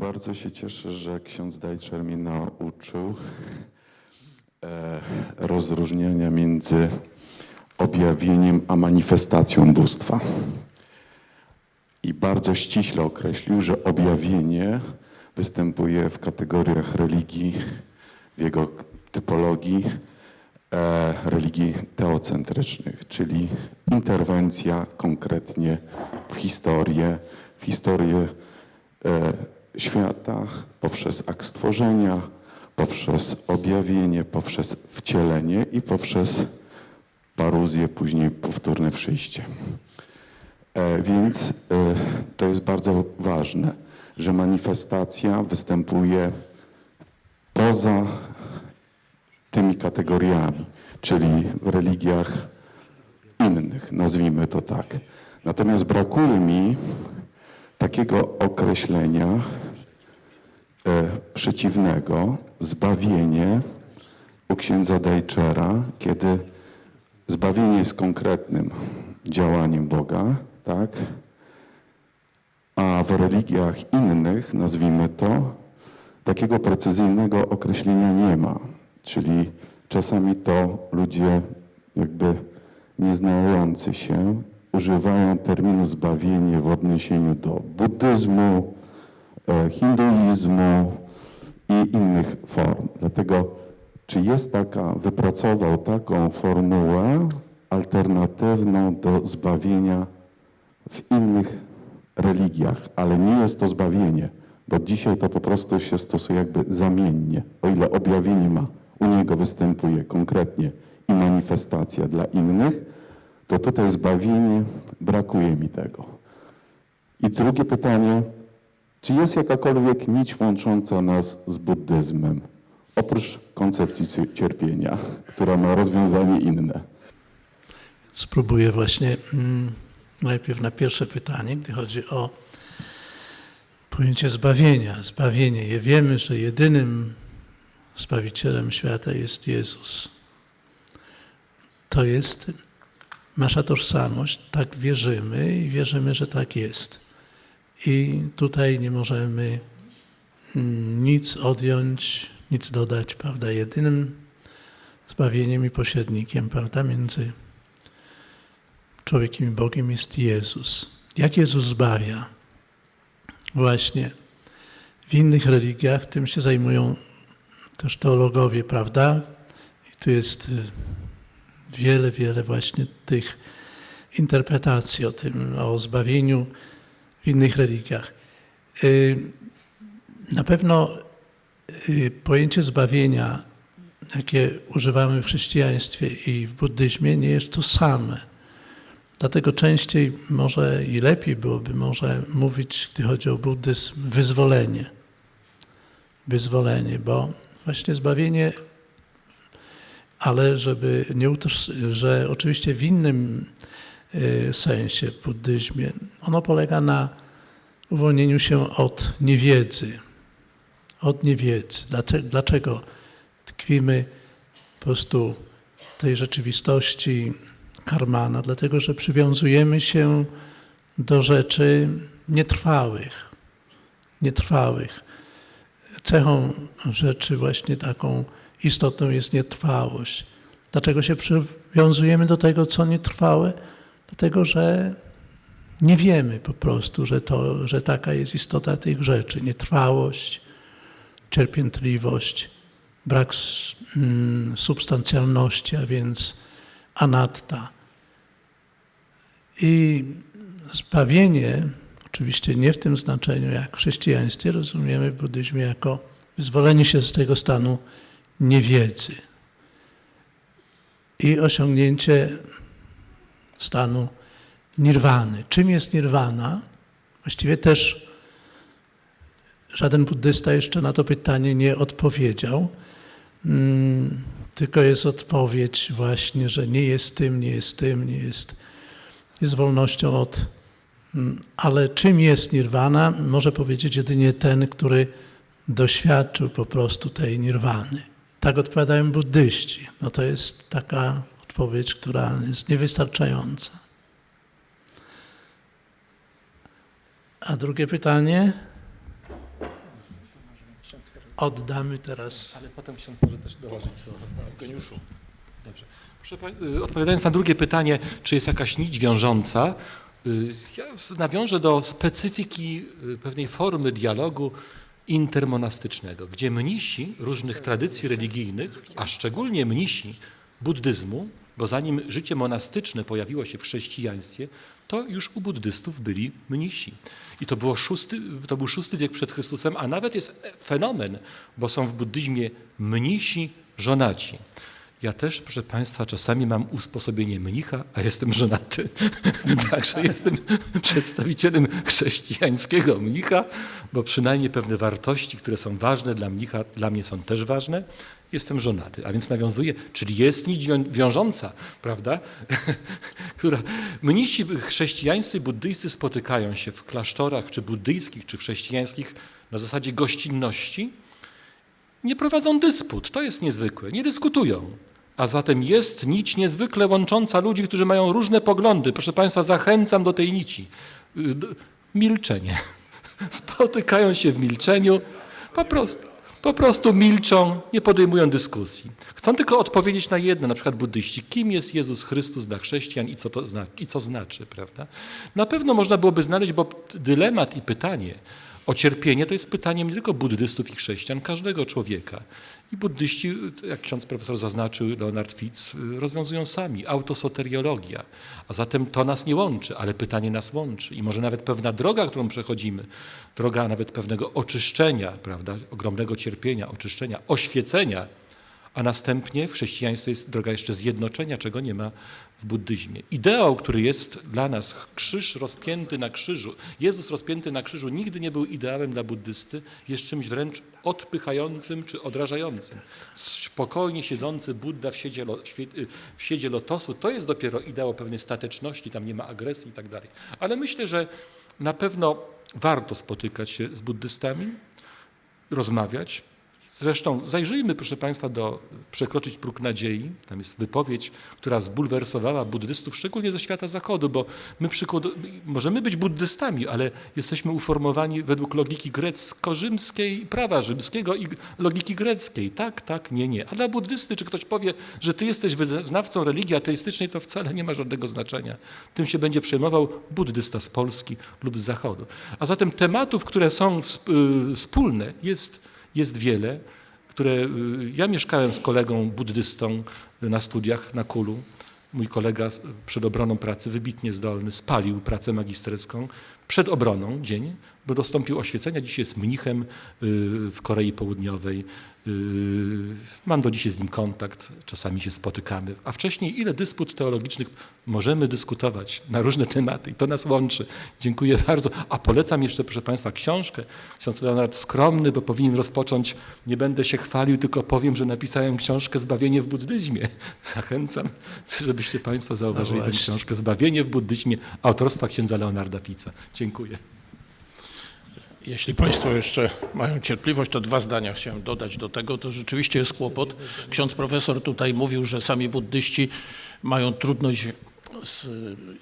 Bardzo się cieszę, że ksiądz Dajczer mnie nauczył e, rozróżniania między objawieniem a manifestacją bóstwa. I bardzo ściśle określił, że objawienie występuje w kategoriach religii, w jego typologii e, religii teocentrycznych, czyli interwencja konkretnie w historię, w historię e, świata poprzez akt stworzenia, poprzez objawienie, poprzez wcielenie i poprzez paruzję, później powtórne przyjście. E, Więc e, to jest bardzo ważne, że manifestacja występuje poza tymi kategoriami, czyli w religiach innych, nazwijmy to tak. Natomiast brakuje mi takiego określenia przeciwnego, zbawienie u księdza Dajczera, kiedy zbawienie jest konkretnym działaniem Boga, tak? A w religiach innych, nazwijmy to, takiego precyzyjnego określenia nie ma. Czyli czasami to ludzie jakby nieznający się używają terminu zbawienie w odniesieniu do buddyzmu, e, hinduizmu i innych form. Dlatego, czy jest taka, wypracował taką formułę alternatywną do zbawienia w innych religiach, ale nie jest to zbawienie, bo dzisiaj to po prostu się stosuje jakby zamiennie. O ile objawienie ma, u niego występuje konkretnie i manifestacja dla innych, to tutaj zbawienie, brakuje mi tego. I drugie pytanie, czy jest jakakolwiek nić łącząca nas z buddyzmem, oprócz koncepcji cierpienia, która ma rozwiązanie inne? Spróbuję właśnie mm, najpierw na pierwsze pytanie, gdy chodzi o pojęcie zbawienia. Zbawienie. Je wiemy, że jedynym Zbawicielem świata jest Jezus. To jest nasza tożsamość. Tak wierzymy i wierzymy, że tak jest. I tutaj nie możemy mm, nic odjąć, nic dodać, prawda? Jedynym zbawieniem i pośrednikiem, prawda, między człowiekiem i Bogiem jest Jezus. Jak Jezus zbawia? Właśnie w innych religiach tym się zajmują też teologowie, prawda? I tu jest y, wiele, wiele właśnie tych interpretacji o tym, o zbawieniu w innych religiach. Y, Na pewno y, pojęcie zbawienia, jakie używamy w chrześcijaństwie i w buddyzmie, nie jest to same. Dlatego częściej może i lepiej byłoby może mówić, gdy chodzi o buddyzm, wyzwolenie. Wyzwolenie, bo właśnie zbawienie, ale żeby nie utoż, że oczywiście w innym sensie w buddyzmie, ono polega na uwolnieniu się od niewiedzy. Od niewiedzy. Dlaczego, tkwimy po prostu tej rzeczywistości karmana? Dlatego, że przywiązujemy się do rzeczy nietrwałych. Nietrwałych. Cechą rzeczy właśnie taką istotną jest nietrwałość. Dlaczego się przywiązujemy do tego, co nietrwałe? Dlatego, że nie wiemy po prostu, że, to, że taka jest istota tych rzeczy. Nietrwałość, cierpiętliwość, brak mm, substancjalności, a więc anatta. I zbawienie, oczywiście nie w tym znaczeniu jak w chrześcijaństwie, rozumiemy w buddyzmie jako wyzwolenie się z tego stanu niewiedzy i osiągnięcie stanu nirwany. Czym jest nirwana? Właściwie też żaden buddysta jeszcze na to pytanie nie odpowiedział. Mm, Tylko jest odpowiedź właśnie, że nie jest tym, nie jest tym, nie jest, jest wolnością od. mm, Ale czym jest nirwana? Może powiedzieć jedynie ten, który doświadczył po prostu tej nirwany. Tak odpowiadają buddyści. No to jest taka odpowiedź, która jest niewystarczająca. A drugie pytanie? oddamy teraz. Ale potem ksiądz może też dołożyć słowo. Geniuszu. Dobrze. Y, odpowiadając na drugie pytanie, czy jest jakaś nić wiążąca, y, ja nawiążę do specyfiki y, pewnej formy dialogu intermonastycznego, gdzie mnisi różnych tradycji religijnych, a szczególnie mnisi buddyzmu, bo zanim życie monastyczne pojawiło się w chrześcijaństwie, to już u buddystów byli mnisi. I to, było szósty, to był szósty wiek przed Chrystusem, a nawet jest fenomen, bo są w buddyzmie mnisi żonaci. Ja też, proszę Państwa, czasami mam usposobienie mnicha, a jestem żonaty. Także jestem przedstawicielem chrześcijańskiego mnicha, bo przynajmniej pewne wartości, które są ważne dla mnicha, dla mnie są też ważne. Jestem żonaty, a więc nawiązuję, czyli jest nić wią- wiążąca, prawda? która mnisi chrześcijańscy, buddyjscy spotykają się w klasztorach, czy buddyjskich, czy chrześcijańskich na zasadzie gościnności, nie prowadzą dysput. To jest niezwykłe. Nie dyskutują. A zatem jest nić niezwykle łącząca ludzi, którzy mają różne poglądy. Proszę Państwa, zachęcam do tej nici. Y, Milczenie. Spotykają się w milczeniu, po prostu, po prostu milczą, nie podejmują dyskusji. Chcą tylko odpowiedzieć na jedno, na przykład buddyści. Kim jest Jezus Chrystus dla chrześcijan i co to zna, i co znaczy, prawda? Na pewno można byłoby znaleźć, bo dylemat i pytanie o cierpienie to jest pytaniem nie tylko buddystów i chrześcijan, każdego człowieka. I buddyści, jak ksiądz profesor zaznaczył, Leonard Fitz, rozwiązują sami. Autosoteriologia. A zatem to nas nie łączy, ale pytanie nas łączy. I może nawet pewna droga, którą przechodzimy, droga nawet pewnego oczyszczenia, prawda, ogromnego cierpienia, oczyszczenia, oświecenia, a następnie w chrześcijaństwie jest droga jeszcze zjednoczenia, czego nie ma w buddyzmie. Ideał, który jest dla nas krzyż rozpięty na krzyżu, Jezus rozpięty na krzyżu nigdy nie był ideałem dla buddysty, jest czymś wręcz odpychającym czy odrażającym. Spokojnie siedzący Buddha w siedzie, w siedzie lotosu, to jest dopiero ideał pewnej stateczności, tam nie ma agresji i tak dalej. Ale myślę, że na pewno warto spotykać się z buddystami, rozmawiać. Zresztą zajrzyjmy, proszę Państwa, do Przekroczyć próg nadziei. Tam jest wypowiedź, która zbulwersowała buddystów, szczególnie ze świata zachodu, bo my możemy być buddystami, ale jesteśmy uformowani według logiki grecko-rzymskiej, prawa rzymskiego i logiki greckiej. Tak, tak, nie, nie. A dla buddysty, czy ktoś powie, że ty jesteś wyznawcą religii ateistycznej, to wcale nie ma żadnego znaczenia. Tym się będzie przejmował buddysta z Polski lub z Zachodu. A zatem tematów, które są y, wspólne, jest jest wiele, które y, ja mieszkałem z kolegą buddystą na studiach na Kulu. Mój kolega przed obroną pracy, wybitnie zdolny, spalił pracę magisterską przed obroną dzień, bo dostąpił oświecenia. Dzisiaj jest mnichem y, w Korei Południowej. Y, Mam do dzisiaj z nim kontakt, czasami się spotykamy. A wcześniej ile dysput teologicznych możemy dyskutować na różne tematy i to nas łączy. Dziękuję bardzo. A polecam jeszcze, proszę Państwa, książkę. Ksiądz Leonard skromny, bo powinien rozpocząć, nie będę się chwalił, tylko powiem, że napisałem książkę Zbawienie w buddyzmie. Zachęcam, żebyście Państwo zauważyli No tę książkę Zbawienie w buddyzmie autorstwa księdza Leonarda Fica. Dziękuję. Jeśli Państwo jeszcze mają cierpliwość, to dwa zdania chciałem dodać do tego. To rzeczywiście jest kłopot. Ksiądz profesor tutaj mówił, że sami buddyści mają trudność z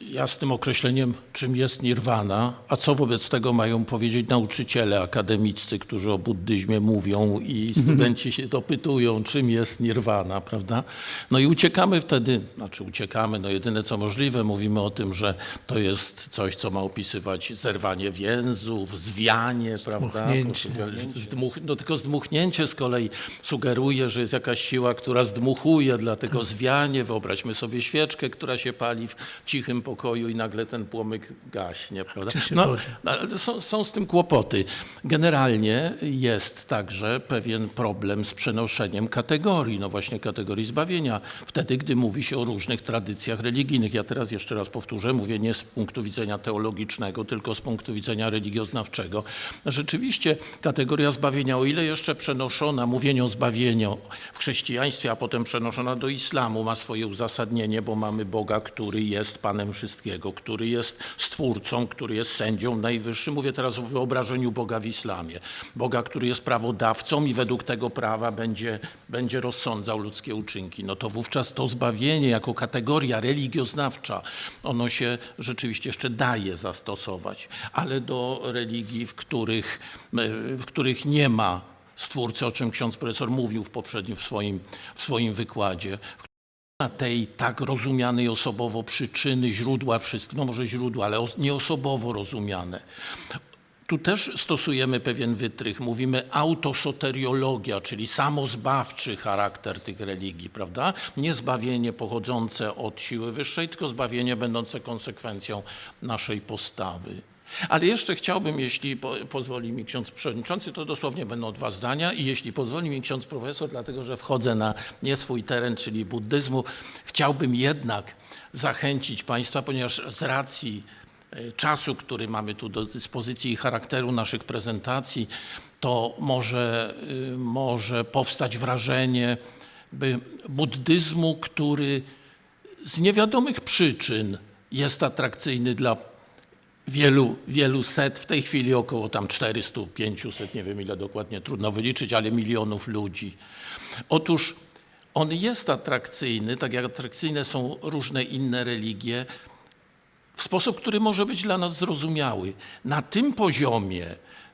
jasnym określeniem, czym jest nirwana, a co wobec tego mają powiedzieć nauczyciele akademiccy, którzy o buddyzmie mówią i studenci się dopytują, czym jest nirwana, prawda? No i uciekamy wtedy, znaczy uciekamy, no jedyne co możliwe, mówimy o tym, że to jest coś, co ma opisywać zerwanie więzów, zwianie, prawda? Zdmuchnięcie. Zdmuch, no tylko zdmuchnięcie z kolei sugeruje, że jest jakaś siła, która zdmuchuje, dlatego zwianie. Wyobraźmy sobie świeczkę, która się pali w cichym pokoju i nagle ten płomyk gaśnie, prawda? Czy się No, no, są, są z tym kłopoty. Generalnie jest także pewien problem z przenoszeniem kategorii, no właśnie kategorii zbawienia, wtedy, gdy mówi się o różnych tradycjach religijnych. Ja teraz jeszcze raz powtórzę, mówię nie z punktu widzenia teologicznego, tylko z punktu widzenia religioznawczego. Rzeczywiście kategoria zbawienia, o ile jeszcze przenoszona, mówienie o zbawieniu w chrześcijaństwie, a potem przenoszona do islamu, ma swoje uzasadnienie, bo mamy Boga, który jest Panem wszystkiego, który jest Stwórcą, który jest sędzią najwyższym. Mówię teraz o wyobrażeniu Boga w islamie. Boga, który jest prawodawcą i według tego prawa będzie, będzie rozsądzał ludzkie uczynki. No to wówczas to zbawienie jako kategoria religioznawcza, ono się rzeczywiście jeszcze daje zastosować, ale do religii, w których, w których nie ma Stwórcy, o czym ksiądz profesor mówił w poprzednim, w swoim, w swoim wykładzie, tej tak rozumianej osobowo przyczyny, źródła wszystkich, no może źródła, ale os- nie osobowo rozumiane. Tu też stosujemy pewien wytrych. Mówimy autosoteriologia, czyli samozbawczy charakter tych religii, prawda? Nie zbawienie pochodzące od siły wyższej, tylko zbawienie będące konsekwencją naszej postawy. Ale jeszcze chciałbym, jeśli po, pozwoli mi ksiądz przewodniczący, to dosłownie będą dwa zdania i jeśli pozwoli mi ksiądz profesor, dlatego że wchodzę na nie swój teren, czyli buddyzmu, chciałbym jednak zachęcić Państwa, ponieważ z racji e, czasu, który mamy tu do dyspozycji i charakteru naszych prezentacji, to może, y, może powstać wrażenie by buddyzmu, który z niewiadomych przyczyn jest atrakcyjny dla wielu, wielu set, w tej chwili około tam 400, 500, nie wiem ile dokładnie, trudno wyliczyć, ale milionów ludzi. Otóż on jest atrakcyjny, tak jak atrakcyjne są różne inne religie, w sposób, który może być dla nas zrozumiały. Na tym poziomie,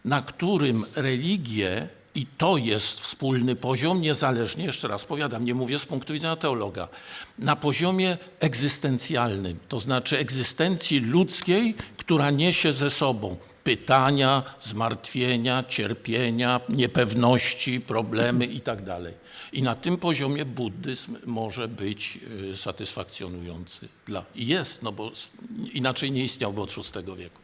na którym religie, i to jest wspólny poziom, niezależnie, jeszcze raz powiadam, nie mówię z punktu widzenia teologa, na poziomie egzystencjalnym, to znaczy egzystencji ludzkiej, która niesie ze sobą pytania, zmartwienia, cierpienia, niepewności, problemy itd. I na tym poziomie buddyzm może być y, satysfakcjonujący dla. I jest, no bo inaczej nie istniałby od VI wieku.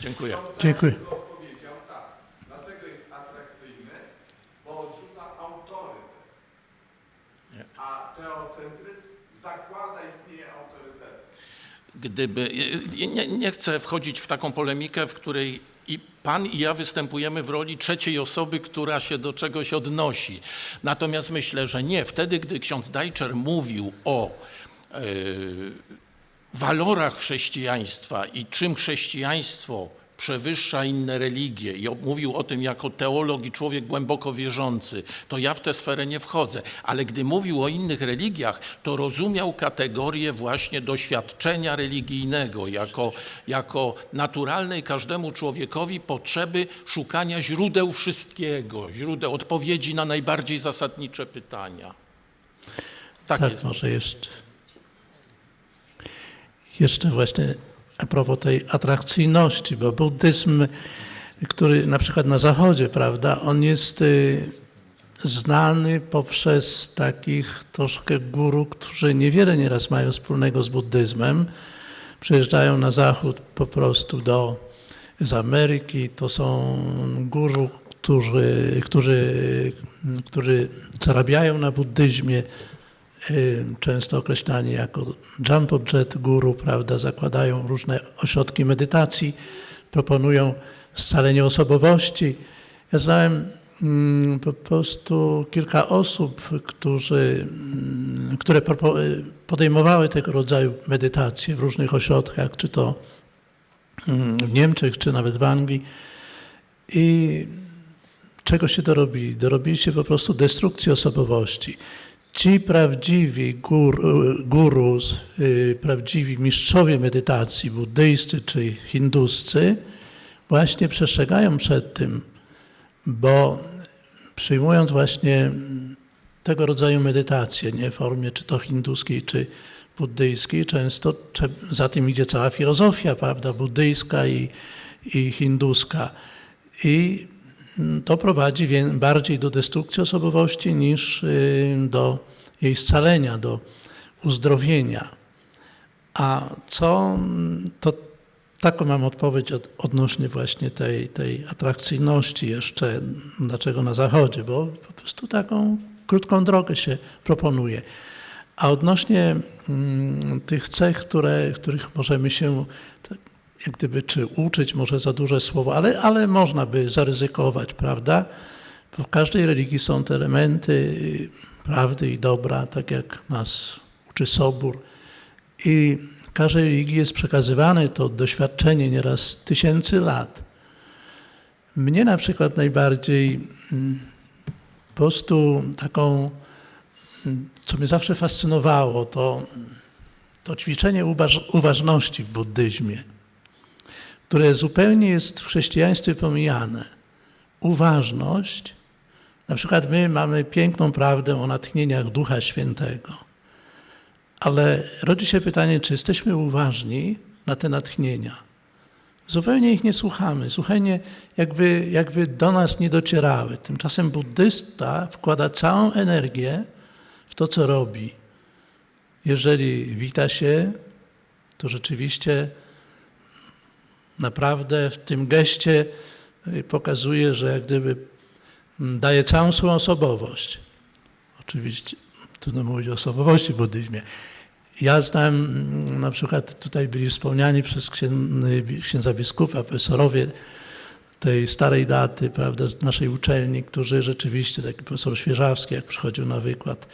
Dziękuję. Dziękuję. powiedział tak, dlatego jest atrakcyjny, bo odrzuca autorytet. A teocentryzm zakłada istnienie autorytetu. Gdyby, nie, nie chcę wchodzić w taką polemikę, w której i pan i ja występujemy w roli trzeciej osoby, która się do czegoś odnosi. Natomiast myślę, że nie. Wtedy, gdy ksiądz Dajczer mówił o e, walorach chrześcijaństwa i czym chrześcijaństwo przewyższa inne religie i mówił o tym jako teolog i człowiek głęboko wierzący, to ja w tę sferę nie wchodzę. Ale gdy mówił o innych religiach, to rozumiał kategorię właśnie doświadczenia religijnego jako, jako naturalnej każdemu człowiekowi potrzeby szukania źródeł wszystkiego, źródeł odpowiedzi na najbardziej zasadnicze pytania. Tak, Tak, jest. może jeszcze. Jeszcze właśnie a propos tej atrakcyjności, bo buddyzm, który na przykład na Zachodzie, prawda, on jest y, znany poprzez takich troszkę guru, którzy niewiele nieraz mają wspólnego z buddyzmem. Przyjeżdżają na Zachód po prostu do, z Ameryki. To są guru, którzy, którzy, którzy zarabiają na buddyzmie, często określani jako jump jet guru, prawda, zakładają różne ośrodki medytacji, proponują scalenie osobowości. Ja znałem po prostu kilka osób, którzy, które y, podejmowały tego rodzaju medytacje w różnych ośrodkach, czy to w Niemczech, czy nawet w Anglii. I czego się dorobili? Dorobili się po prostu destrukcji osobowości. Ci prawdziwi gór, gurus, y, prawdziwi mistrzowie medytacji buddyjscy czy hinduscy właśnie przestrzegają przed tym, bo przyjmując właśnie tego rodzaju medytacje, nie w formie czy to hinduskiej, czy buddyjskiej, często za tym idzie cała filozofia, prawda, buddyjska i, i hinduska. I to prowadzi bardziej do destrukcji osobowości niż y, do jej scalenia, do uzdrowienia. A co, to taką mam odpowiedź od, odnośnie właśnie tej, tej atrakcyjności jeszcze, dlaczego na zachodzie, bo po prostu taką krótką drogę się proponuje. A odnośnie mm, tych cech, które, których możemy się tak, jak gdyby, czy uczyć, może za duże słowo, ale, ale można by zaryzykować, prawda? Bo w każdej religii są te elementy y, prawdy i dobra, tak jak nas uczy Sobór. I w każdej religii jest przekazywane to doświadczenie nieraz tysięcy lat. Mnie na przykład najbardziej mm, po prostu taką, mm, co mnie zawsze fascynowało, to, to ćwiczenie uważ, uważności w buddyzmie, które zupełnie jest w chrześcijaństwie pomijane. Uważność Na przykład my mamy piękną prawdę o natchnieniach Ducha Świętego. Ale rodzi się pytanie, czy jesteśmy uważni na te natchnienia? Zupełnie ich nie słuchamy, zupełnie jakby, jakby do nas nie docierały. Tymczasem buddysta wkłada całą energię w to, co robi. Jeżeli wita się, to rzeczywiście naprawdę w tym geście y, pokazuje, że jak gdyby mm, daje całą swoją osobowość. Oczywiście trudno mówić o osobowości w buddyzmie. Ja znałem, mm, na przykład tutaj byli wspomniani przez księ- księdza biskupa, profesorowie tej starej daty, prawda, z naszej uczelni, którzy rzeczywiście, taki profesor Świeżawski, jak przychodził na wykład,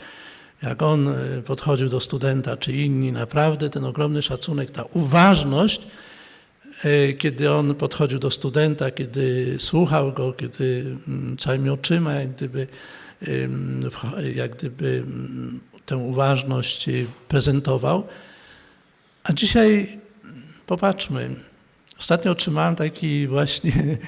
jak on y, podchodził do studenta, czy inni, naprawdę ten ogromny szacunek, ta uważność, y, kiedy on podchodził do studenta, kiedy słuchał go, kiedy mm, całymi oczyma, jak gdyby, jak gdyby mm, tę uważność y, prezentował. A dzisiaj popatrzmy. Ostatnio otrzymałem taki właśnie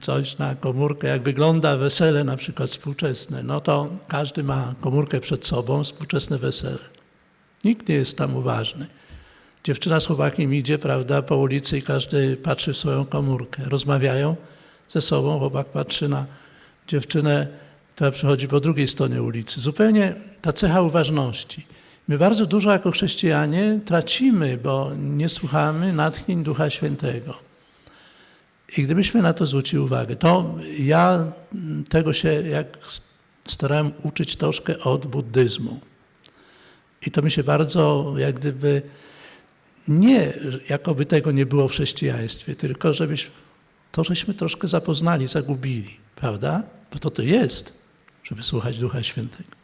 coś na komórkę, jak wygląda wesele na przykład współczesne. No to każdy ma komórkę przed sobą, współczesne wesele. Nikt nie jest tam uważny. Dziewczyna z chłopakiem idzie, prawda, po ulicy i każdy patrzy w swoją komórkę. Rozmawiają ze sobą, chłopak patrzy na dziewczynę, która przychodzi po drugiej stronie ulicy. Zupełnie ta cecha uważności. My bardzo dużo jako chrześcijanie tracimy, bo nie słuchamy natchnień Ducha Świętego. I gdybyśmy na to zwrócili uwagę, to ja tego się jak starałem uczyć troszkę od buddyzmu. I to mi się bardzo jak gdyby nie, jakoby tego nie było w chrześcijaństwie, tylko żebyśmy to żeśmy troszkę zapoznali, zagubili, prawda? Bo to to jest, żeby słuchać Ducha Świętego.